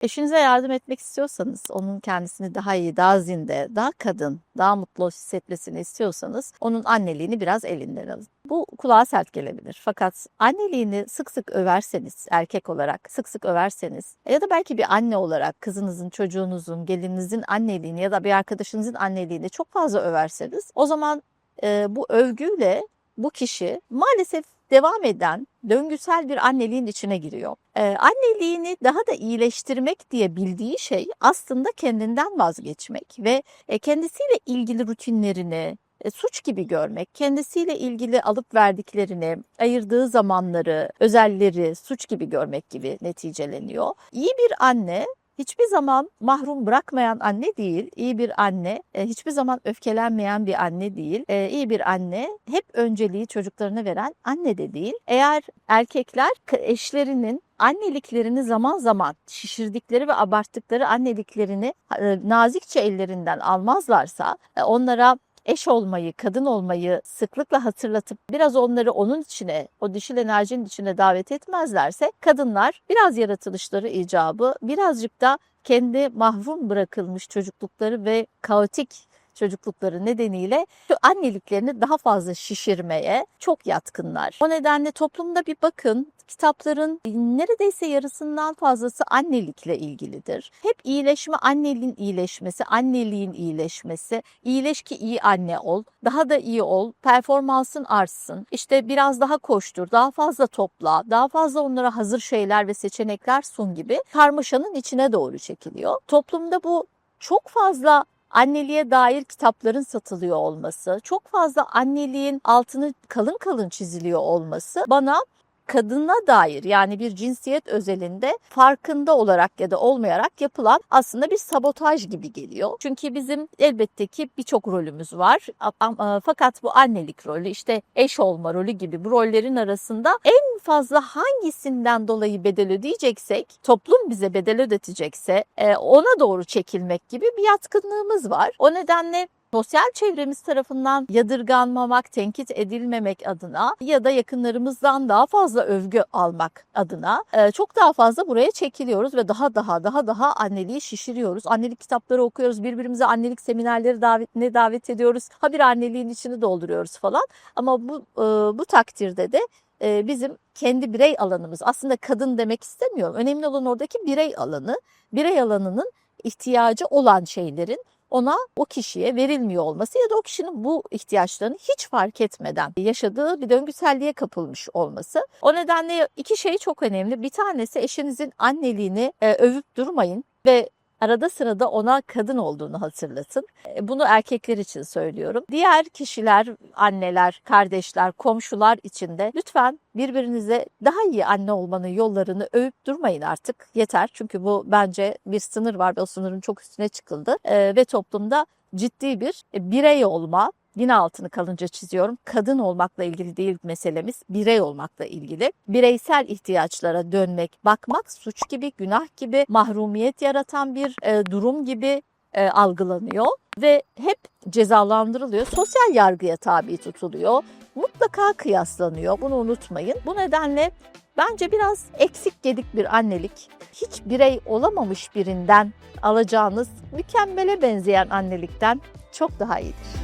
Eşinize yardım etmek istiyorsanız, onun kendisini daha iyi, daha zinde, daha kadın, daha mutlu hissetmesini istiyorsanız onun anneliğini biraz elinden alın. Bu kulağa sert gelebilir. Fakat anneliğini sık sık överseniz, erkek olarak sık sık överseniz ya da belki bir anne olarak kızınızın, çocuğunuzun, gelininizin anneliğini ya da bir arkadaşınızın anneliğini çok fazla överseniz o zaman e, bu övgüyle bu kişi maalesef devam eden döngüsel bir anneliğin içine giriyor. Ee, anneliğini daha da iyileştirmek diye bildiği şey aslında kendinden vazgeçmek ve e, kendisiyle ilgili rutinlerini e, suç gibi görmek, kendisiyle ilgili alıp verdiklerini, ayırdığı zamanları, özelleri suç gibi görmek gibi neticeleniyor. İyi bir anne hiçbir zaman mahrum bırakmayan anne değil, iyi bir anne, e, hiçbir zaman öfkelenmeyen bir anne değil, e, iyi bir anne hep önceliği çocuklarına veren anne de değil. Eğer erkekler eşlerinin anneliklerini zaman zaman şişirdikleri ve abarttıkları anneliklerini e, nazikçe ellerinden almazlarsa, onlara eş olmayı, kadın olmayı sıklıkla hatırlatıp biraz onları onun içine, o dişil enerjinin içine davet etmezlerse kadınlar biraz yaratılışları icabı, birazcık da kendi mahrum bırakılmış çocuklukları ve kaotik çocuklukları nedeniyle anneliklerini daha fazla şişirmeye çok yatkınlar. O nedenle toplumda bir bakın kitapların neredeyse yarısından fazlası annelikle ilgilidir. Hep iyileşme, anneliğin iyileşmesi, anneliğin iyileşmesi, iyileş ki iyi anne ol, daha da iyi ol, performansın artsın, işte biraz daha koştur, daha fazla topla, daha fazla onlara hazır şeyler ve seçenekler sun gibi karmaşanın içine doğru çekiliyor. Toplumda bu çok fazla anneliğe dair kitapların satılıyor olması, çok fazla anneliğin altını kalın kalın çiziliyor olması bana kadına dair yani bir cinsiyet özelinde farkında olarak ya da olmayarak yapılan aslında bir sabotaj gibi geliyor. Çünkü bizim elbette ki birçok rolümüz var. Ama- Fakat bu annelik rolü işte eş olma rolü gibi bu rollerin arasında en fazla hangisinden dolayı bedel ödeyeceksek, toplum bize bedel ödetecekse e, ona doğru çekilmek gibi bir yatkınlığımız var. O nedenle sosyal çevremiz tarafından yadırganmamak, tenkit edilmemek adına ya da yakınlarımızdan daha fazla övgü almak adına e, çok daha fazla buraya çekiliyoruz ve daha daha daha daha anneliği şişiriyoruz. Annelik kitapları okuyoruz, birbirimize annelik seminerleri davetine davet ediyoruz. Ha bir anneliğin içini dolduruyoruz falan. Ama bu e, bu takdirde de e, bizim kendi birey alanımız aslında kadın demek istemiyorum. Önemli olan oradaki birey alanı, birey alanının ihtiyacı olan şeylerin ona o kişiye verilmiyor olması ya da o kişinin bu ihtiyaçlarını hiç fark etmeden yaşadığı bir döngüselliğe kapılmış olması. O nedenle iki şey çok önemli. Bir tanesi eşinizin anneliğini övüp durmayın ve arada sırada ona kadın olduğunu hatırlatın. E, Bunu erkekler için söylüyorum. Diğer kişiler, anneler, kardeşler, komşular için de lütfen birbirinize daha iyi anne olmanın yollarını övüp durmayın artık. Yeter. Çünkü bu bence bir sınır var ve o sınırın çok üstüne çıkıldı. E, ve toplumda ciddi bir e, birey olma, Yine altını kalınca çiziyorum. Kadın olmakla ilgili değil meselemiz, birey olmakla ilgili. Bireysel ihtiyaçlara dönmek, bakmak suç gibi, günah gibi, mahrumiyet yaratan bir e, durum gibi e, algılanıyor ve hep cezalandırılıyor. Sosyal yargıya tabi tutuluyor. Mutlaka kıyaslanıyor. Bunu unutmayın. Bu nedenle bence biraz eksik gedik bir annelik. Hiç birey olamamış birinden alacağınız mükemmele benzeyen annelikten çok daha iyidir.